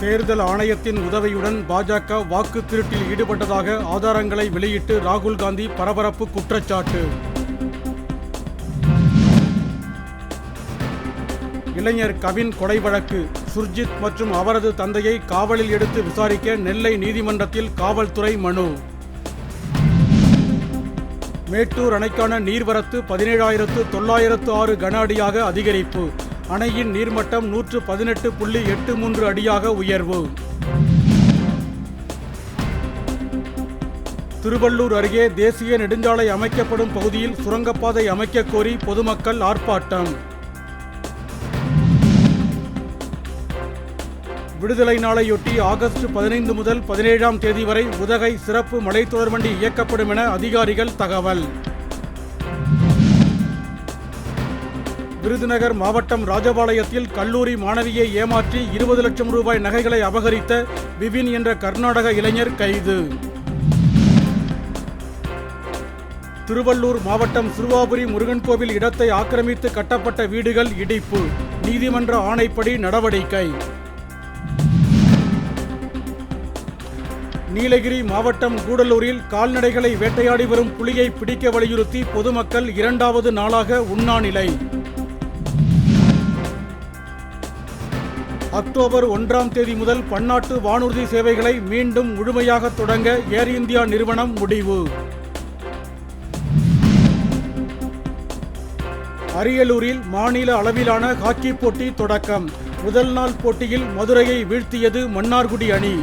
தேர்தல் ஆணையத்தின் உதவியுடன் பாஜக வாக்கு திருட்டில் ஈடுபட்டதாக ஆதாரங்களை வெளியிட்டு ராகுல் காந்தி பரபரப்பு குற்றச்சாட்டு. இளைஞர் கவின் கொலை வழக்கு. சுர்ஜித் மற்றும் அவரது தந்தையை காவலில் எடுத்து விசாரிக்க நெல்லை நீதிமன்றத்தில் காவல்துறை மனு. மேட்டூர் அணைக்கான நீர்வரத்து பதினேழாயிரத்து தொள்ளாயிரத்து ஆறு கன அடியாக அதிகரிப்பு. அணையின் நீர்மட்டம் நூற்று பதினெட்டு புள்ளி எட்டு மூன்று அடியாக உயர்வு. திருவள்ளூர் அருகே தேசிய நெடுஞ்சாலை அமைக்கப்படும் பகுதியில் சுரங்கப்பாதை அமைக்க கோரி பொதுமக்கள் ஆர்ப்பாட்டம். விடுதலை நாளையொட்டி ஆகஸ்ட் பதினைந்து முதல் பதினேழாம் தேதி வரை உதகை சிறப்பு மலைத்தொடர்வண்டி இயக்கப்படும் என அதிகாரிகள் தகவல். விருதுநகர் மாவட்டம் ராஜபாளையத்தில் கல்லூரி மாணவியை ஏமாற்றி இருபது லட்சம் ரூபாய் நகைகளை அபகரித்த விபின் என்ற கர்நாடக இளைஞர் கைது. திருவள்ளூர் மாவட்டம் சிறுவாபுரி முருகன் கோவில் இடத்தை ஆக்கிரமித்து கட்டப்பட்ட வீடுகள் இடிப்பு. நீதிமன்ற ஆணைப்படி நடவடிக்கை. நீலகிரி மாவட்டம் கூடலூரில் கால்நடைகளை வேட்டையாடி வரும் புலியை பிடிக்க வலியுறுத்தி பொதுமக்கள் இரண்டாவது நாளாக உண்ணாநிலை. அக்டோபர் ஒன்றாம் தேதி முதல் பன்னாட்டு வானூர்தி சேவைகளை மீண்டும் முழுமையாக தொடங்க ஏர் இந்தியா நிறுவனம் முடிவு. அரியலூரில் மாநில அளவிலான ஹாக்கி போட்டி தொடக்கம். முதல் நாள் போட்டியில் மதுரையை வீழ்த்தியது மன்னார்குடி அணி.